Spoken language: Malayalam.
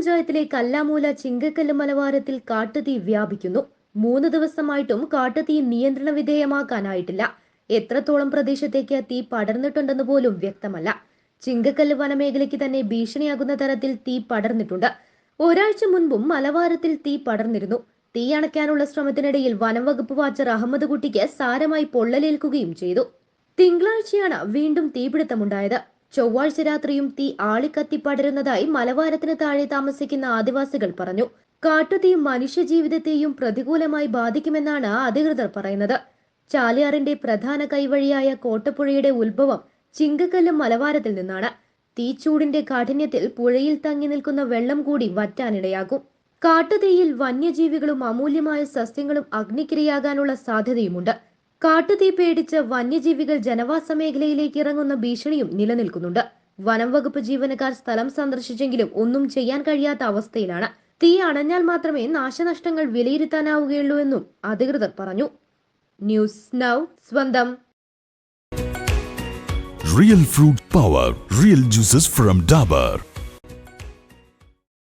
ജില്ലയിലെ കല്ലാമൂല ചിങ്കക്കല്ല് മലവാരത്തിൽ കാട്ടുതീ വ്യാപിക്കുന്നു. മൂന്ന് ദിവസമായിട്ടും കാട്ടുതീ നിയന്ത്രണ വിധേയമാക്കാനായിട്ടില്ല. എത്രത്തോളം പ്രദേശത്തേക്ക് തീ പടർന്നിട്ടുണ്ടെന്ന് പോലും വ്യക്തമല്ല. ചിങ്കക്കല്ല് വനമേഖലയ്ക്ക് തന്നെ ഭീഷണിയാകുന്ന തരത്തിൽ തീ പടർന്നിട്ടുണ്ട്. ഒരാഴ്ച മുൻപും മലവാരത്തിൽ തീ പടർന്നിരുന്നു. തീ അണയ്ക്കാനുള്ള ശ്രമത്തിനിടയിൽ വനം വകുപ്പ് വാച്ചർ അഹമ്മദ് കുട്ടിക്ക് സാരമായി പൊള്ളലേൽക്കുകയും ചെയ്തു. തിങ്കളാഴ്ചയാണ് വീണ്ടും തീപിടുത്തമുണ്ടായത്. ചൊവ്വാഴ്ച രാത്രിയും തീ ആളിക്കത്തി പടരുന്നതായി മലവാരത്തിന് താഴെ താമസിക്കുന്ന ആദിവാസികൾ പറഞ്ഞു. കാട്ടുതീ മനുഷ്യജീവിതത്തെയും പ്രതികൂലമായി ബാധിക്കുമെന്നാണ് അധികൃതർ പറയുന്നത്. ചാലിയാറിന്റെ പ്രധാന കൈവഴിയായ കോട്ടപ്പുഴയുടെ ഉത്ഭവം ചിങ്കക്കല്ലും മലവാരത്തിൽ നിന്നാണ്. തീച്ചൂടിന്റെ കാഠിന്യത്തിൽ പുഴയിൽ തങ്ങി നിൽക്കുന്ന വെള്ളം കൂടി വറ്റാനിടയാകും. കാട്ടുതീയിൽ വന്യജീവികളും അമൂല്യമായ സസ്യങ്ങളും അഗ്നിക്കിരയാകാനുള്ള സാധ്യതയുമുണ്ട്. കാട്ടുതീ പേടിച്ച് വന്യജീവികൾ ജനവാസ മേഖലയിലേക്ക് ഇറങ്ങുന്ന ഭീഷണിയും നിലനിൽക്കുന്നുണ്ട്. വനം വകുപ്പ് ജീവനക്കാർ സ്ഥലം സന്ദർശിച്ചെങ്കിലും ഒന്നും ചെയ്യാൻ കഴിയാത്ത അവസ്ഥയിലാണ്. തീ അണഞ്ഞാൽ മാത്രമേ നാശനഷ്ടങ്ങൾ വിലയിരുത്താനാവുകയുള്ളൂ എന്നും അധികൃതർ പറഞ്ഞു. ന്യൂസ് നൗ സ്വന്തം. Real fruit power real juices from Dabur.